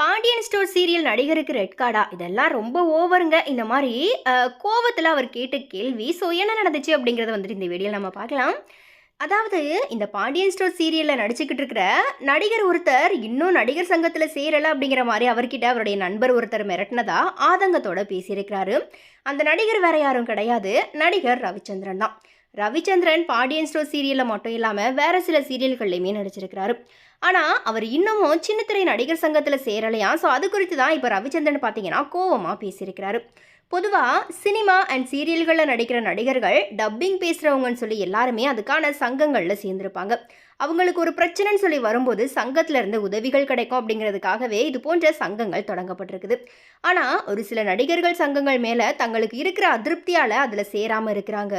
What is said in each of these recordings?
Pandian store serial நடிகருக்கு red கார்டா இதெல்லாம் ரொம்ப ஓவருங்க. இந்த மாதிரி கோவத்தில் அவர் கேட்ட கேள்வி ஸோ என்ன நடந்துச்சு அப்படிங்கிறத வந்துட்டு இந்த வீடியோவில் நம்ம பார்க்கலாம். அதாவது இந்த பாண்டியன் ஸ்டோர் சீரியலில் நடிச்சுக்கிட்டு இருக்கிற நடிகர் ஒருத்தர் இன்னும் நடிகர் சங்கத்தில் சேரலை அப்படிங்கிற மாதிரி அவர்கிட்ட அவருடைய நண்பர் ஒருத்தர் மிரட்டினதா ஆதங்கத்தோட பேசியிருக்கிறாரு. அந்த நடிகர் வேற யாரும் கிடையாது. நடிகர் ரவிச்சந்திரன் தான். ரவிச்சந்திரன் பாண்டியன் ஸ்டோர் சீரியலில் மட்டும் இல்லாமல் வேறு சில சீரியல்கள்லையுமே நடிச்சிருக்கிறாரு. ஆனால் அவர் இன்னமும் சின்னத்திரை நடிகர் சங்கத்தில் சேரலையா? ஸோ அது குறித்து தான் இப்போ ரவிச்சந்திரன் பார்த்தீங்கன்னா கோவமாக பேசியிருக்கிறாரு. பொதுவாக சினிமா அண்ட் சீரியல்களில் நடிக்கிற நடிகர்கள் டப்பிங் பேசுகிறவங்கன்னு சொல்லி எல்லாருமே அதுக்கான சங்கங்களில் சேர்ந்துருப்பாங்க. அவங்களுக்கு ஒரு பிரச்சனைன்னு சொல்லி வரும்போது சங்கத்திலிருந்து உதவிகள் கிடைக்கும் அப்படிங்கிறதுக்காகவே இது போன்ற சங்கங்கள் தொடங்கப்பட்டிருக்குது. ஆனால் ஒரு சில நடிகர்கள் சங்கங்கள் மேலே தங்களுக்கு இருக்கிற அதிருப்தியால் அதில் சேராமல் இருக்கிறாங்க.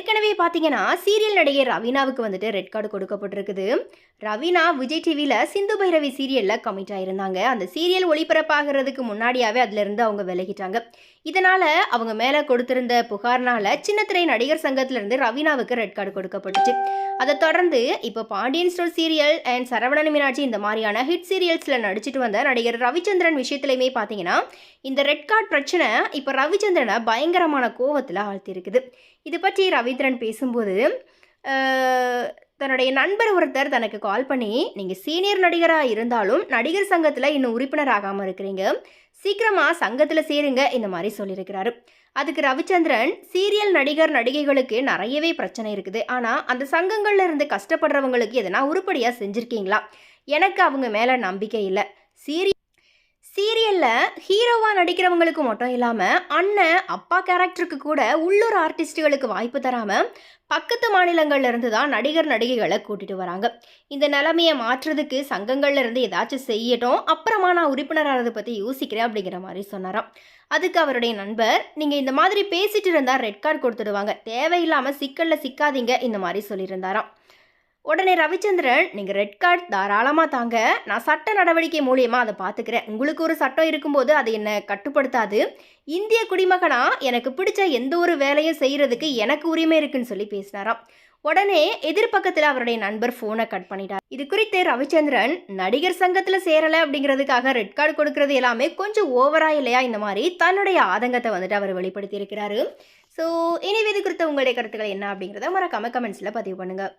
ஏற்கனவே பார்த்தீங்கன்னா சீரியல் நடிகர் ரவீனாவுக்கு வந்துட்டு ரெட் கார்டு கொடுக்கப்பட்டிருக்குது. ரவீனா விஜய் டிவியில் சிந்து பைரவி சீரியலில் கமிட் ஆயிருந்தாங்க. அந்த சீரியல் ஒளிபரப்பாகிறதுக்கு முன்னாடியாவே அதிலிருந்து அவங்க விலகிட்டாங்க. இதனால் அவங்க மேலே கொடுத்திருந்த புகார்னால சின்னத்திரை நடிகர் சங்கத்திலிருந்து ரவீனாவுக்கு ரெட் கார்டு கொடுக்கப்பட்டுச்சு. அதை தொடர்ந்து இப்போ Pandian store serial and Saravanan Meenakshi இந்த மாதிரியான ஹிட் சீரியல்ஸில் நடிச்சிட்டு வந்த நடிகர் ரவிச்சந்திரன் விஷயத்துலையுமே பார்த்தீங்கன்னா இந்த ரெட் கார்ட் பிரச்சனை இப்போ ரவிச்சந்திரனை பயங்கரமான கோவத்தில் ஆழ்த்தியிருக்குது. இது பற்றி ரவீந்திரன் பேசும்போது தன்னுடைய நண்பர் ஒருத்தர் தனக்கு கால் பண்ணி நீங்கள் சீனியர் நடிகராக இருந்தாலும் நடிகர் சங்கத்தில் இன்னும் உறுப்பினர் ஆகாமல் இருக்கிறீங்க. சீக்கிரமாக சங்கத்தில் சேருங்க இந்த மாதிரி சொல்லியிருக்கிறாரு. அதுக்கு ரவிச்சந்திரன் சீரியல் நடிகர் நடிகைகளுக்கு நிறையவே பிரச்சனை இருக்குது. ஆனால் அந்த சங்கங்கள்ல இருந்து கஷ்டப்படுறவங்களுக்கு எதனா உருப்படியாக செஞ்சுருக்கீங்களா? எனக்கு அவங்க மேலே நம்பிக்கை இல்லை. சீரிய சீரியலில் ஹீரோவாக நடிக்கிறவங்களுக்கு மட்டும் இல்லாமல் அண்ணன் அப்பா கேரக்டருக்கு கூட உள்ளூர் ஆர்டிஸ்ட்டுகளுக்கு வாய்ப்பு தராமல் பக்கத்து மாநிலங்கள்லேருந்து தான் நடிகர் நடிகைகளை கூட்டிட்டு வராங்க. இந்த நிலைமையை மாற்றுறதுக்கு சங்கங்கள்ல இருந்து ஏதாச்சும் செய்யட்டும் அப்புறமா நான் உறுப்பினரானதை பற்றி யோசிக்கிறேன் அப்படிங்கிற மாதிரி சொன்னாராம். அதுக்கு அவருடைய நண்பர் நீங்கள் இந்த மாதிரி பேசிட்டு இருந்தால் ரெட் கார்டு கொடுத்துடுவாங்க. தேவையில்லாமல் சிக்கலில் சிக்காதீங்க இந்த மாதிரி சொல்லியிருந்தாராம். உடனே ரவிச்சந்திரன் நீங்கள் ரெட் கார்டு தாராளமாக தாங்க. நான் சட்ட நடவடிக்கை மூலியமாக அதை பார்த்துக்கிறேன் உங்களுக்கு ஒரு சட்டம் இருக்கும்போது அது என்னை கட்டுப்படுத்தாது? இந்திய குடிமகனா? எனக்கு பிடிச்ச எந்த ஒரு வேலையும் செய்கிறதுக்கு எனக்கு உரிமை இருக்குன்னு சொல்லி பேசினாராம். உடனே எதிர்பக்கத்தில் அவருடைய நண்பர் ஃபோனை கட் பண்ணிட்டார். இது குறித்து ரவிச்சந்திரன் நடிகர் சங்கத்தில் சேரலை அப்படிங்கிறதுக்காக ரெட் கார்டு கொடுக்கறது எல்லாமே கொஞ்சம் ஓவரா இல்லையா? இந்த மாதிரி தன்னுடைய ஆதங்கத்தை வந்துட்டு அவர் வெளிப்படுத்தி இருக்கிறாரு ஸோ இனி இது குறித்த உங்களுடைய கருத்துக்கள் என்ன அப்படிங்கிறத மறக்காம கமெண்ட்ஸில் பதிவு பண்ணுங்கள்